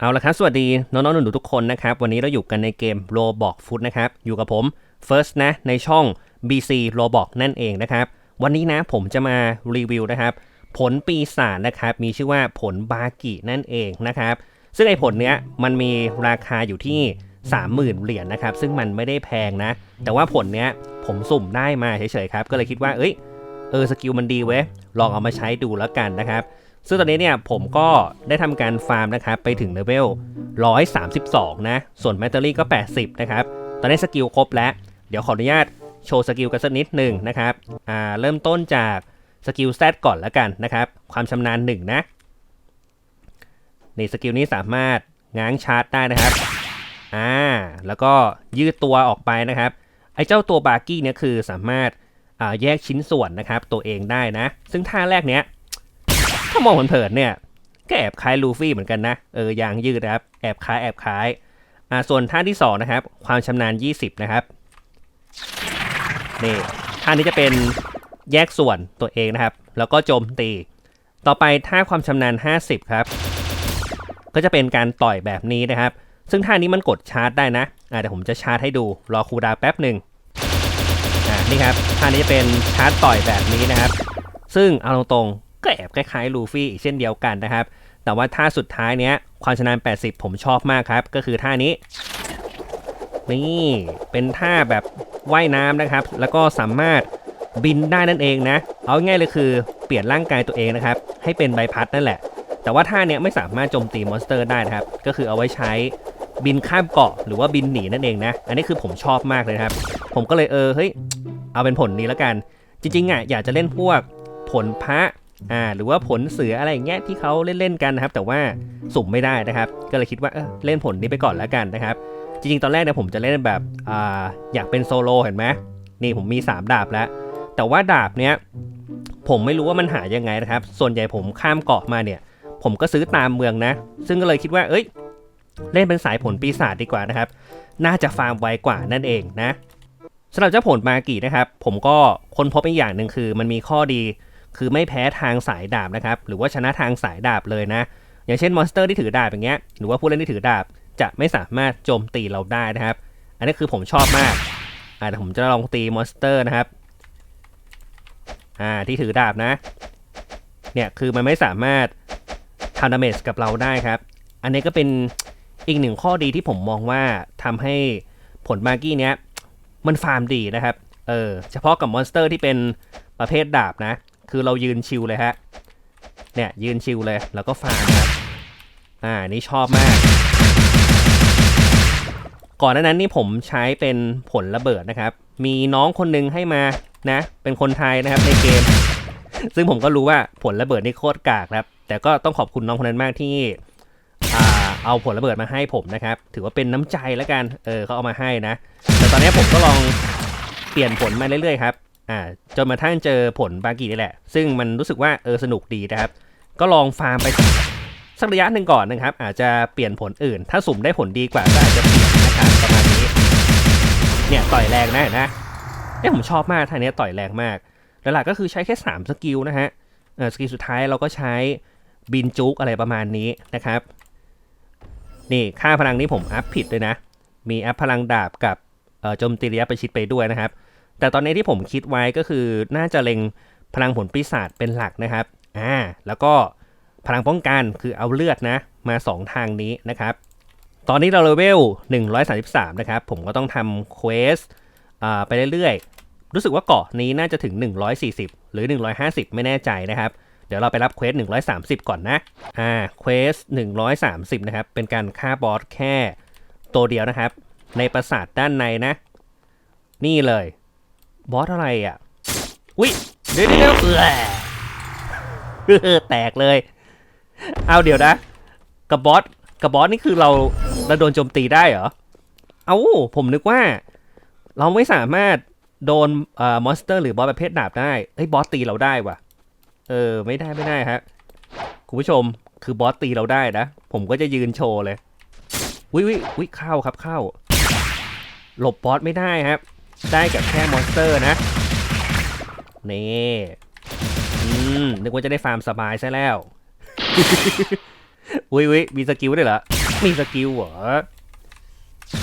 เอาละครับ สวัสดี น้องๆหนูๆทุกคนนะครับ วันนี้เราอยู่กันในเกม Roblox Foot นะครับ อยู่กับผม First นะ ในช่อง BC Roblox นั่นเองนะครับ วันนี้นะผมจะมารีวิวนะครับ ผลปีศาจนะครับ มีชื่อว่าผลบากินั่นเองนะครับ ซึ่งไอ้ผลเนี้ยมันมีราคาอยู่ที่ 30,000 เหรียญนะครับ ซึ่งมันไม่ได้แพงนะ แต่ว่าผลเนี้ยผมสุ่มได้มาเฉยๆครับ ก็เลยคิดว่า เอ้ย เออ สกิลมันดีเว้ย ลองเอามาใช้ดูแล้วกันนะครับ ซึ่งตอนนี้เนี่ยผมก็ได้ทำการฟาร์มนะครับไปถึงเลเวล 132 นะ ส่วนแบตเตอรี่ก็ 80 นะครับ ตอนนี้สกิลครบแล้ว เดี๋ยวขออนุญาตโชว์สกิลกันสักนิดหนึ่งนะครับ อ่า เริ่มต้นจากสกิลแซก่อนแล้วกันนะครับ ความชำนาญหนึ่งนะนี่สกิลนี้สามารถง้างชาร์จได้นะครับ อ่า แล้วก็ยืดตัวออกไปนะครับ ไอ้เจ้าตัวบาร์กี้เนี่ยคือสามารถอ่าแยกชิ้นส่วนนะครับตัวเองได้นะ ซึ่งท่าแรกเนี้ยามองเผินๆเนี่ยก็แอบคล้ายลูฟี่เหมือนกันนะ เออยางยืดนะครับ แอบคล้ายแอบคล้าย อ่า ส่วนท่าที่สองนะครับ ความชำนาญ 20 นะครับ นี่ ท่านี้จะเป็นแยกส่วนตัวเองนะครับ แล้วก็โจมตี ต่อไปท่าความชำนาญ 50 ครับ ก็จะเป็นการต่อยแบบนี้นะครับ ซึ่งท่านี้มันกดชาร์จได้นะ อ่าเดี๋ยวผมจะชาร์จให้ดู รอคูดาแป๊บหนึ่งอ่า นี่ครับ ท่านี้จะเป็นชาร์จต่อยแบบนี้นะครับ ซึ่งเอาตรงๆ ก็แอบคล้ายๆลูฟี่เช่นเดียวกันนะครับ แต่ว่าท่าสุดท้ายเนี้ยความชำนาญ 80 ผมชอบมากครับ ก็คือท่านี้ นี่เป็นท่าแบบว่ายน้ำนะครับ แล้วก็สามารถบินได้นั่นเองนะ เอาง่ายเลยคือเปลี่ยนร่างกายตัวเองนะครับ ให้เป็นใบพัดนั่นแหละ แต่ว่าท่าเนี้ยไม่สามารถโจมตีมอนสเตอร์ได้นะครับ ก็คือเอาไว้ใช้บินข้ามเกาะหรือว่าบินหนีนั่นเองนะ อันนี้คือผมชอบมากเลยครับ ผมก็เลยเออเฮ้ยเอาเป็นผลนี้แล้วกัน จริงๆอะอยากจะเล่นพวกผลพระ อ่าหรือว่าผลเสืออะไรอย่างเงี้ยที่เขาเล่นๆกันนะครับ แต่ว่าสุ่มไม่ได้นะครับ ก็เลยคิดว่าเออเล่นผลนี้ไปก่อนแล้วกันนะครับ จริงๆ ตอนแรกเนี่ยผมจะเล่นแบบอ่าอยากเป็นโซโล่เห็นไหมนี่ผมมี 3 ดาบแล้ว แต่ว่าดาบเนี้ยผมไม่รู้ว่ามันหายังไงนะครับ ส่วนใหญ่ผมข้ามเกาะมาเนี่ย ผมก็ซื้อตามเมืองนะ ซึ่งก็เลยคิดว่า เอ้ย เล่นเป็นสายผลปีศาจดีกว่านะครับ น่าจะฟาร์มไวกว่านั่นเองนะสำหรับเจ้าผลมากีนะครับ ผมก็ค้นพบอีกอย่างหนึ่งคือ มันมีข้อดี คือไม่แพ้ทางสายดาบนะครับ หรือว่าชนะทางสายดาบเลยนะ อย่างเช่นมอนสเตอร์ที่ถือดาบอย่างเงี้ย หรือว่าผู้เล่นที่ถือดาบจะไม่สามารถโจมตีเราได้นะครับ อันนี้คือผมชอบมาก อ่าผมจะลองตีมอนสเตอร์นะครับ อ่า ที่ถือดาบนะ เนี่ยคือมันไม่สามารถทำดาเมจกับเราได้ครับ อันนี้ก็เป็นอีกหนึ่งข้อดีที่ผมมองว่าทำให้ผลมากี้เนี้ยมันฟาร์มดีนะครับ เออ เฉพาะกับมอนสเตอร์ที่เป็นประเภทดาบนะ คือเรายืนชิลเลยฮะ เนี่ยยืนชิลเลย แล้วก็ฟาร์มครับอ่านี่ชอบมาก ก่อนหน้านั้นนี่ผมใช้เป็นผลระเบิดนะครับ มีน้องคนหนึงให้มานะ เป็นคนไทยนะครับในเกม ซึ่งผมก็รู้ว่าผลระเบิดนี่โคตรกากครับ แต่ก็ต้องขอบคุณน้องคนนั้นมากที่เอาผลระเบิดมาให้ผมนะครับ ถือว่าเป็นน้ำใจแล้วกัน เออเขาเอามาให้นะ แต่ตอนนี้ผมก็ลองเปลี่ยนผลมาเรื่อยๆครับ อ่าจนมาทั้งเจอผลบากีนี่แหละ ซึ่งมันรู้สึกว่าเออสนุกดีนะครับ ก็ลองฟาร์มไปสักระยะหนึ่งก่อนนะครับ อาจจะเปลี่ยนผลอื่น ถ้าสุ่มได้ผลดีกว่าก็อาจจะเปลี่ยนนะครับประมาณนี้ เนี่ยต่อยแรงนะนะเอ้ยผมชอบมากท่านี้ต่อยแรงมากหลักๆก็คือใช้แค่ 3 สกิลนะฮะสกิลสุดท้ายเราก็ใช้บินจุกอะไรประมาณนี้นะครับ นี่ค่าพลังนี้ผมอัพผิดด้วยนะ มีอัพพลังดาบกับโจมตีระยะประชิดไปด้วยนะครับ แต่ตอนนี้ที่ผมคิดไว้ก็คือน่าจะเล็งพลังผลปีศาจเป็นหลักนะครับอ่าแล้วก็พลังป้องกันคือเอาเลือดนะ มา 2 ทางนี้นะครับ ตอนนี้เราเลเวล 133 นะครับ ผมก็ต้องทำเควสอ่าไปเรื่อยๆ รู้สึกว่าเกาะนี้น่าจะถึง 140 หรือ 150 ไม่แน่ใจนะครับ เดี๋ยวเราไปรับเควส 130 ก่อนนะ อ่า เควส 130 นะครับ เป็นการฆ่าบอสแค่ตัวเดียวนะครับ ในปราสาทด้านในนะ นี่เลย บอสอะไรอะ อุ้ยเดี๋ยวเดี๋ยวเดี๋ยวเออแตกเลย เอาเดี๋ยวนะ กับบอส กับบอสนี่คือเราเราโดนโจมตีได้เหรอ เอาผมนึกว่า เราไม่สามารถโดนเอ่อมอนสเตอร์หรือบอสประเภทดาบได้เฮ้ยบอสตีเราได้ว่ะ เออ ไม่ได้ไม่ได้ฮะ คุณผู้ชมคือบอสตีเราได้นะ ผมก็จะยืนโชว์เลยวิวิวิเข้าครับเข้า หลบบอสไม่ได้ครับ ได้กับแค่มอนสเตอร์นะ นี่อืมนึกว่าจะได้ฟาร์มสบายซะแล้ววิวิมีสกิลด้วยเหรอ มีสกิลเหรอ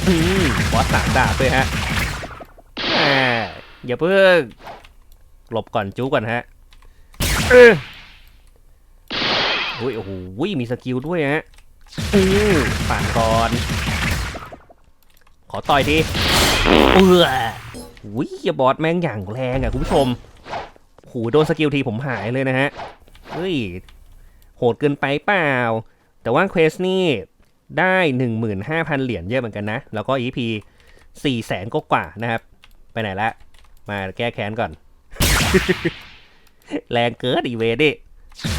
อืมบอสสามดาบด้วยฮะอย่าเพิ่งหลบก่อนจู้ก่อนฮะอออุ้ยโอ้โหมีสกิลด้วยฮะอืมปั่นก่อน ขอต่อยที เอืออุ้ยบอสแม่งอย่างแรงอะคุณผู้ชมโหโดนสกิลทีผมหายเลยนะฮะ เฮ้ย โหดเกินไปเปล่า แต่ว่าเควสนี่ได้ 15,000 เหรียญเยอะเหมือนกันนะ แล้วก็ EP 4แสนก็กว่านะครับ ไปไหนละ มาแก้แค้นก่อน แรงเกินอีเวดิ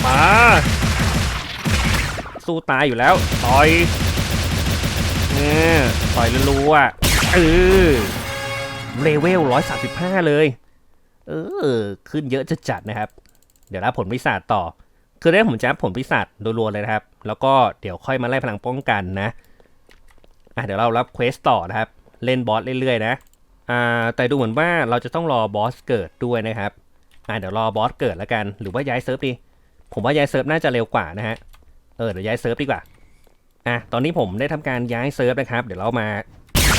มา สู้ตายอยู่แล้ว ต่อยเนี่ยต่อยรัวๆ เออเลเวล135เลย เออ ขึ้นเยอะจะจัดนะครับ เดี๋ยวรับผลวิสาจต่อ คือได้ผมจะอัพผลพิศาจรัวๆเลยนะครับ แล้วก็เดี๋ยวค่อยมาไล่พลังป้องกันนะอะเดี๋ยวเรารับเควสต่อนะครับ เล่นบอสเรื่อยๆนะอ่าแต่ดูเหมือนว่าเราจะต้องรอบอสเกิดด้วยนะครับอ่าเดี๋ยวรอบอสเกิดแล้วกัน หรือว่าย้ายเซิร์ฟดี ผมว่าย้ายเซิร์ฟน่าจะเร็วกว่านะฮะ เออเดี๋ยวย้ายเซิร์ฟดีกว่า อะตอนนี้ผมได้ทำการย้ายเซิร์ฟนะครับ เดี๋ยวเรามา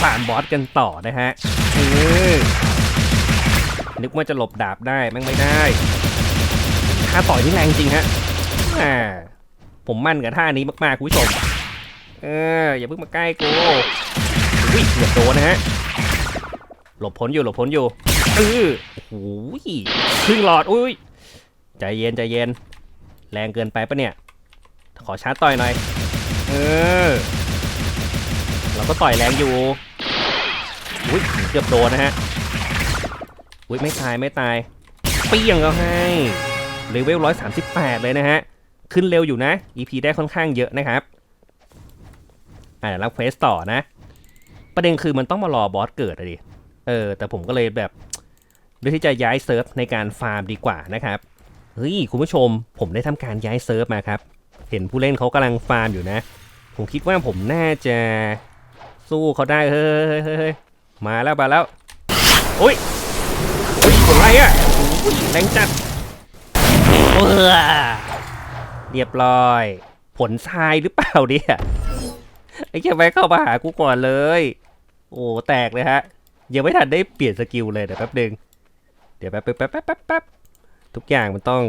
ผ่านบอสกันต่อนะฮะเออนึกว่าจะหลบดาบได้แม่งไม่ได้ท่าต่อยนี่แรงจริงฮะอ่าผมมั่นกับท่านี้มากๆคุณผู้ชมเอออย่าเพิ่งมาใกล้กูวิ่งเกือบโดนนะฮะหลบพ้นอยู่หลบพ้นอยู่เออโอ้โหครึ่งหลอดอุ้ยใจเย็นใจเย็น แรงเกินไปปะเนี่ย ขอชาร์จต่อยหน่อย เออ เราก็ต่อยแรงอยู่อุ้ยเกือบโดนนะฮะอุ้ยไม่ตายไม่ตายเปี้ยงก็ให้เลเวล138เลยนะฮะ ขึ้นเร็วอยู่นะ EP ได้ค่อนข้างเยอะนะครับอ่าเดี๋ยวเควสต่อนะ ประเด็นคือมันต้องมารอบอสเกิดอะดิเออ แต่ผมก็เลยแบบเลือกที่จะย้ายเซิร์ฟในการฟาร์มดีกว่านะครับเฮ้ยคุณผู้ชม ผมได้ทำการย้ายเซิร์ฟมาครับ เห็นผู้เล่นเขากำลังฟาร์มอยู่นะ ผมคิดว่าผมน่าจะ สู้เขาได้เฮ้ยเฮ้ยเฮ้ยมาแล้วมาแล้วอุ้ยอุ้ยอะไรอะแรงจัดเออเรียบร้อย ผลทรายหรือเปล่าเนี่ยไอ้แค่แวะเข้ามาหากูก่อนเลย โอ้แตกเลยฮะ ยังไม่ทันได้เปลี่ยนสกิลเลยเดี๋ยวแป๊บหนึงเดี๋ยวแป๊บแป๊บแป๊บแป๊บแป๊บแป๊บทุกอย่างมันต้อง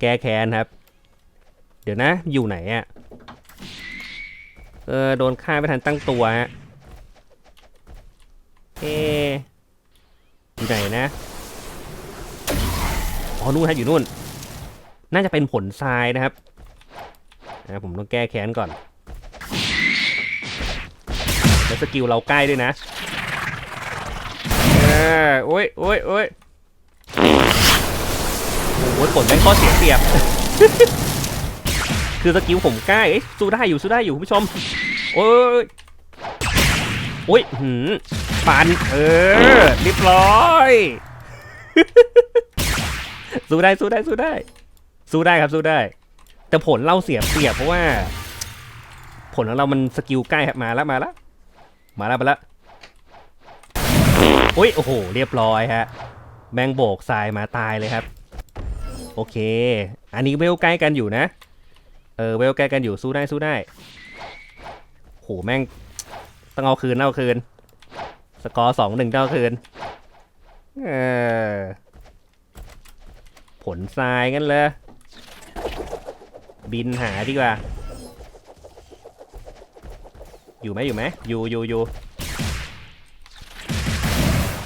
แก้แค้นครับ เดี๋ยวนะอยู่ไหนอะ เออโดนฆ่าไม่ทันตั้งตัวฮะเอะอยู่ไหนนะอ๋อนู่นฮะอยู่นู่น น่าจะเป็นผลทรายนะครับนะผมต้องแก้แค้นก่อน แล้วสกิลเราใกล้ด้วยนะเออโอ้ยโอ้ยโอ้ยโอ้ยผลแม่งข้อเสียเปรียบ คือสกิลผมใกล้เอ้ยสู้ได้อยู่สู้ได้อยู่คุณผู้ชม โอ้ยโอ้ยหืมปันเออเรียบร้อยสู้ได้สู้ได้สู้ได้ สู้ได้ครับสู้ได้ แต่ผลเราเสียเปรียบเพราะว่า ผลของเรามันสกิลใกล้ครับมาแล้วมาแล้วมาแล้วมาแล้วอุ้ยโอ้โห เรียบร้อยฮะแมงโบกทรายมาตายเลยครับ โอเค อันนี้เวลใกล้กันอยู่นะ เออเวลใกล้กันอยู่สู้ได้สู้ได้โหแม่งต้องเอาคืนเอาคืน สกอร์สองหนึ่งเอาคืนเออผลทรายกันเลยบินหาดีกว่า อยู่ไหมอยู่ไหมอยู่อยู่อยู่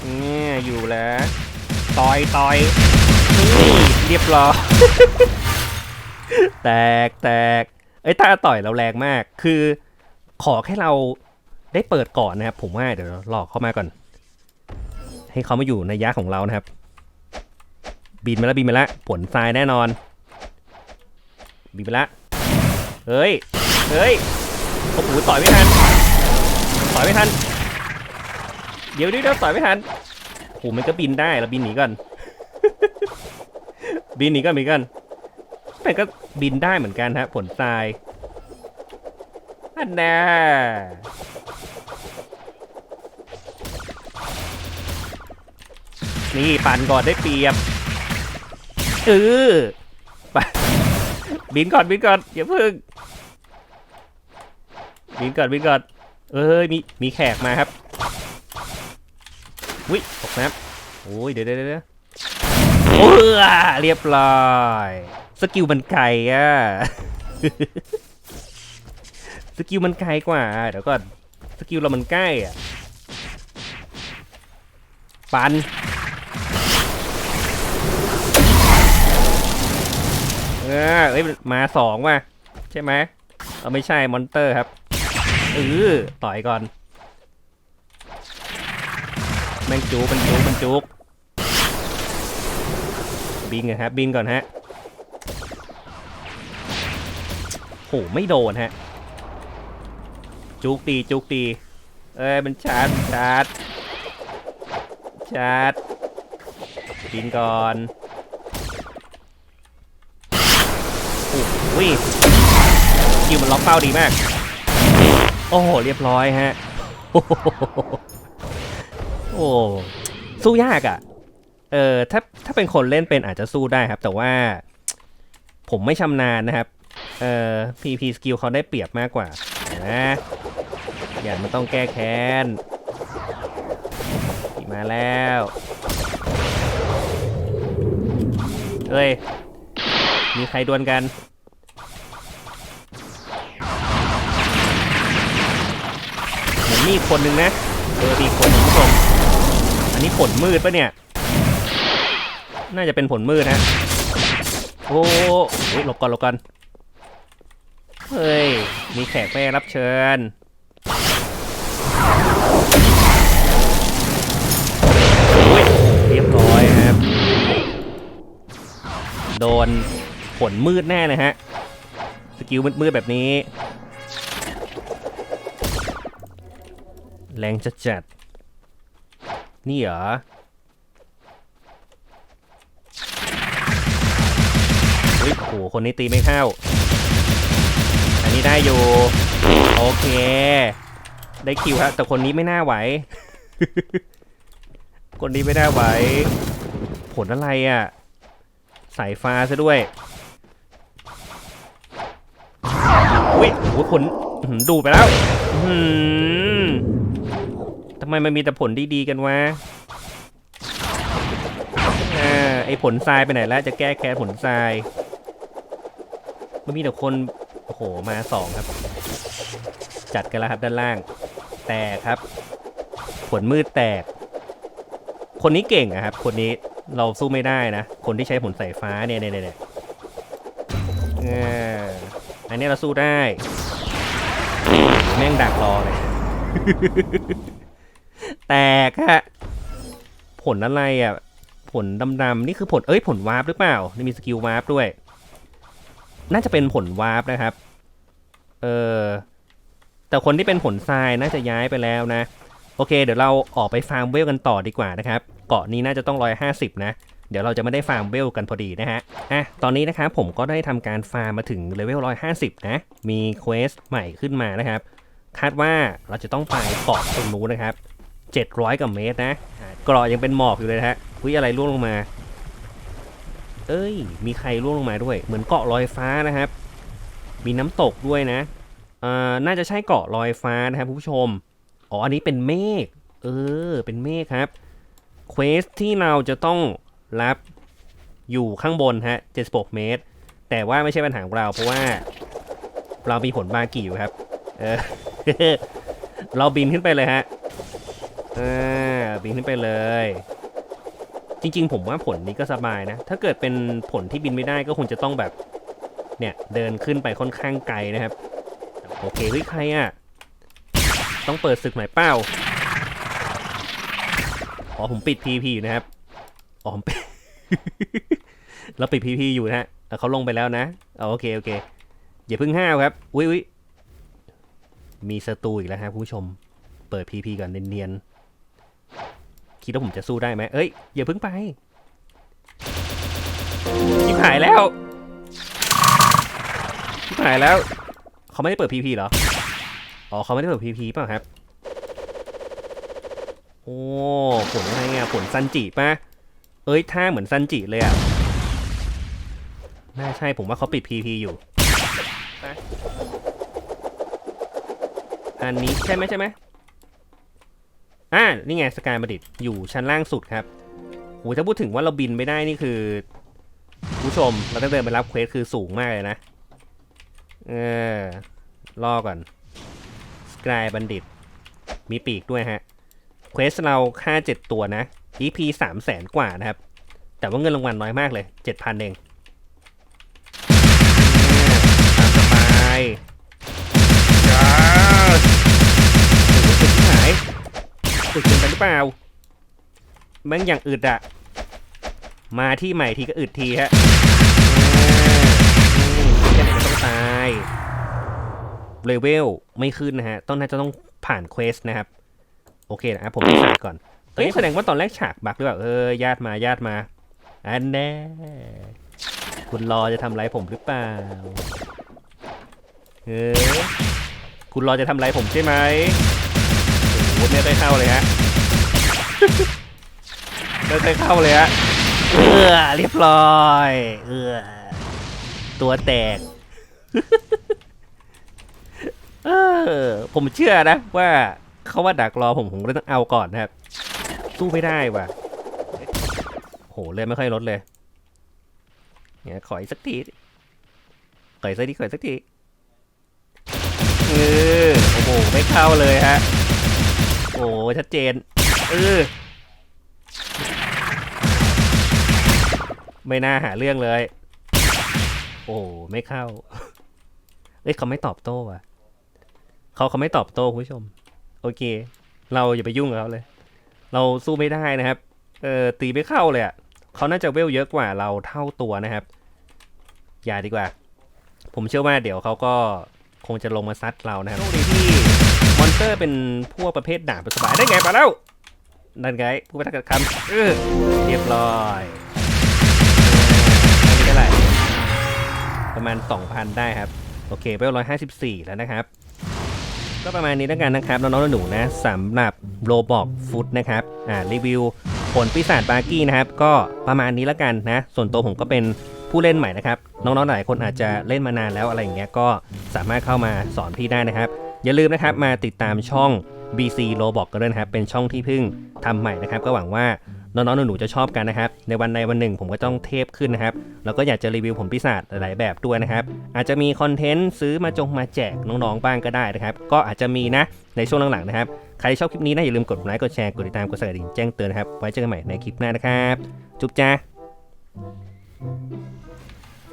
เนี่ยอยู่แล้วต่อยต่อยนี่เรียบร้อย แตกแตกเอ้ยตาต่อยเราแรงมาก คือขอแค่เราได้เปิดก่อนนะครับ ผมว่าเดี๋ยวหลอกเข้ามาก่อน ให้เขามาอยู่ในยักษ์ของเรานะครับ บินมาแล้วบินมาแล้วผลทรายแน่นอน บินไปละเฮ้ยเฮ้ยโอ้โหต่อยไม่ทันต่อยไม่ทัน เดี๋ยวดี๋ยวเดี๋ยวต่อยไม่ทันโอ้โหมันก็บินได้เราบินหนีก่อน บินหนีก่อนบินก่อนแต่ก็ บินได้เหมือนกันฮะ ผลทรายอันน่นี่ปั่นก่อนได้เปรียบเออบินก่อนบินก่อนอย่าเพิ่งบินก่อนบินก่อนเอ้ยมีมีแขกมาครับวิตกน้ำโอ้ยเดี๋ยวเดี๋ยวเดี๋ยวเรียบร้อย กิลมันไกลอะ สกิลมันไกลกว่า เดี๋ยวก่อน สกิลเรามันใกล้อะ ปันเออเอ้ยมาสองว่ะ ใช่ไหมเอาไม่ใช่มอนเตอร์ครับเออต่อยก่อน แม่งจุกมันจุกมันจุกบินกันครับบินก่อนฮะ หไม่โดนฮะ จุกดีจุกดีเอ้ยมันชาร์จชาร์จชาร์จบินก่อนโอ้โหคิวมันล็อกเป้าดีมาก โอ้โหเรียบร้อยฮะโอ้โหโอ้สู้ยากอะ่ะ เออถ้าถ้าเป็นคนเล่นเป็นอาจจะสู้ได้ครับ แต่ว่าผมไม่ชำนาญนะครับ เอ่อ PP สกิลเขาได้เปรียบมากกว่านไหมอย่ามันต้องแก้แค้นมาแล้วเอ้ย มีใครดวลกัน เหมือนมีคนนึงนะ เออมีอีกคนหนึงคุณผู้ชมอันนี้ผลมืดปะเนี่ย น่าจะเป็นผลมืดฮะโอ้โหหลบก่อนหลบก่อน เฮ้ย มีแขกแม่รับเชิญ เรียบร้อยครับ โดนผลมืดแน่เลยฮะ สกิลมืดๆแบบนี้ แรงจัดจัดๆนี่เหรออุ้ยโอ้โห คนนี้ตีไม่เข้า นนี้ได้อยู่ โอเค ได้คิวครับแต่คนนี้ไม่น่าไหว คนนี้ไม่น่าไหว ผลอะไรอะ สายฟ้าซะด้วยอุ้ยโอ้โหผลอื้อหือดูดไปแล้วอื้อหือทำไมมันมีแต่ผลดีๆกันวะอ่าไอผลทรายไปไหนแล้ว จะแก้แค้นผลทรายมันมีแต่คน โอ้โหมาสองครับ จัดกันแล้วครับด้านล่าง แตกครับ ผลมืดแตก คนนี้เก่งอะครับ คนนี้เราสู้ไม่ได้นะ คนที่ใช้ผลสายฟ้าเนี่ยเนี่ยเนี่ยอออันนี้เราสู้ได้ แม่งดักรอเลย แตกฮะ ผลอะไรอะ ผลดำๆนี่คือผล เอ้ยผลวาร์ปหรือเปล่า นี่มีสกิลวาร์ปด้วย น่าจะเป็นผลวาร์ปนะครับ เออ แต่คนที่เป็นผลทรายน่าจะย้ายไปแล้วนะ โอเค เดี๋ยวเราออกไปฟาร์มเวลกันต่อดีกว่านะครับ เกาะนี้น่าจะต้อง150นะ เดี๋ยวเราจะไม่ได้ฟาร์มเวลกันพอดีนะฮะ อะ ตอนนี้นะครับผมก็ได้ทำการฟาร์มมาถึงเลเวล150นะ มีเควสใหม่ขึ้นมานะครับ คาดว่าเราจะต้องไปเกาะตรงนู้นนะครับ700กับเมตรนะอะเกาะยังเป็นหมอกอยู่เลยนะฮะวิอะไรร่วงลงมา เอ้ย มีใครร่วงลงมาด้วย เหมือนเกาะลอยฟ้านะครับ มีน้ำตกด้วยนะอ่อน่าจะใช่เกาะลอยฟ้านะครับผู้ชม อ๋อ อันนี้เป็นเมฆ เออ เป็นเมฆครับ เควสที่เราจะต้องรับอยู่ข้างบนฮะ76เมตร แต่ว่าไม่ใช่ปัญหาของเราเพราะว่า เรามีผลบากีอยู่ครับ เออ เราบินขึ้นไปเลยฮะ อ่า บินขึ้นไปเลย จริง ๆ ผมว่าผลนี้ก็สบายนะ ถ้าเกิดเป็นผลที่บินไม่ได้ก็คงจะต้องแบบ เนี่ยเดินขึ้นไปค่อนข้างไกลนะครับ โอเคเฮ้ยใครอะ ต้องเปิดศึกใหม่เป้าอ๋อผมปิด PP อยู่นะครับอ๋อผมปิดเราปิด PP อยู่นะฮะเขาลงไปแล้วนะอ๋อโอเคโอเคอย่าเพิ่งห้าวครับ อุ้ยอุ้ยมีศัตรูอีกแล้วครับผู้ชม เปิด PP ก่อนเนียนๆ คิดว่าผมจะสู้ได้ไหมเอ้ยอย่าพิ่งไปชิบหายแล้วชิบหายแล้ว เขาไม่ได้เปิด PP เหรอ อ๋อเขาไม่ได้เปิด PP เปล่าครับ โอ้ผลอะไรอะผลซันจิป่ะ เอ้ยท่าเหมือนซันจิเลยอะน่าใช่ผมว่าเขาปิด PP อยู่อันนี้ใช่ไหมใช่ไหม อ่านี่ไงสกายบัณฑิตอยู่ชั้นล่างสุดครับโอ้ยถ้าพูดถึงว่าเราบินไม่ได้นี่คือ ผู้ชมเราต้องเดินไปรับเควสคือสูงมากเลยนะ เออรอก่อนสกายบัณฑิต มีปีกด้วยฮะเควสเราค่า 7 ตัวนะ EP 3 0 0แสนกว่านะครับ แต่ว่าเงินรางวัลน้อยมากเลย 7,000 เองตามสบาย สุดเกินไปหรือเปล่าแม่งอย่างอึดอะมาที่ใหม่ทีก็อึดทีฮะแค่ไหนก็ต้องตายเลเวลไม่ขึ้นนะฮะ ต้องน่าจะต้องผ่านเควสนะครับ โอเคนะครับผมไปใส่ก่อนเอ้ยแสดงว่าตอนแรกฉากบักหรือเปล่าเออญาติมาญาติมา อันแน่คุณรอจะทำไรผมหรือเปล่าเออคุณรอจะทำไรผมใช่ไหม โอ้โหไม่ได้เข้าเลยฮะไม่ได้เข้าเลยฮะเออเรียบร้อยเออตัวแตกเออผมเชื่อนะว่าเขาว่าดักรอผมผมก็ต้องเอาก่อนนะครับสู้ไม่ได้ว่ะโหเลยไม่ค่อยลดเลยเนี่ยขออีกสักทีขออีกสักทีขออีกสักทีเออโอ้โหไม่เข้าเลยฮะ โอ้ชัดเจน เออ ไม่น่าหาเรื่องเลย โอ้ไม่เข้า เอ้ยเขาไม่ตอบโต้ว่ะเขาเขาไม่ตอบโต้คุณผู้ชม โอเค เราอย่าไปยุ่งกับเขาเลย เราสู้ไม่ได้นะครับ เออตีไม่เข้าเลยอะ่ะเขาน่าจะเวลเยอะกว่าเราเท่าตัวนะครับ อย่าดีกว่า ผมเชื่อว่าเดี๋ยวเขาก็คงจะลงมาซัดเรานะครับโชคดีที่ อนเตอร์เป็นพวกประเภทด่าบสบายได้ไงมาแล้ว นั่นไงผู้พิทักษ์คำเออเรียบร้อยนนี้เท่าไหร่ประมาณ 2,000 ได้ครับ โอเคเวล154แล้วนะครับก็ประมาณนี้แล้วกันนะครับน้องๆหนูๆนะสำหรับโรบอกฟุตนะครับอ่ารีวิวผลปีศาจบาร์กี้นะครับ ก็ประมาณนี้แล้วกันนะ ส่วนตัวผมก็เป็นผู้เล่นใหม่นะครับ น้องๆหลายคนอาจจะเล่นมานานแล้วอะไรอย่างเงี้ยก็สามารถเข้ามาสอนพี่ได้นะครับ อย่าลืมนะครับมาติดตามช่อง BC Roblox กันด้วยนะครับ เป็นช่องที่เพิ่งทำใหม่นะครับ ก็หวังว่าน้องๆหนูๆจะชอบกันนะครับ ในวันใดวันหนึ่งผมก็ต้องเทพขึ้นนะครับ แล้วก็อยากจะรีวิวผลปีศาจหลายๆแบบด้วยนะครับ อาจจะมีคอนเทนต์ซื้อมาจงมาแจกน้องๆบ้างก็ได้นะครับ ก็อาจจะมีนะในช่วงหลังๆนะครับ ใครชอบคลิปนี้นะอย่าลืมกดไลค์ กดแชร์ กดติดตาม กดสั่นกระดิ่งแจ้งเตือนนะครับ ไว้เจอกันใหม่ในคลิปหน้านะครับ จุ๊บจ้า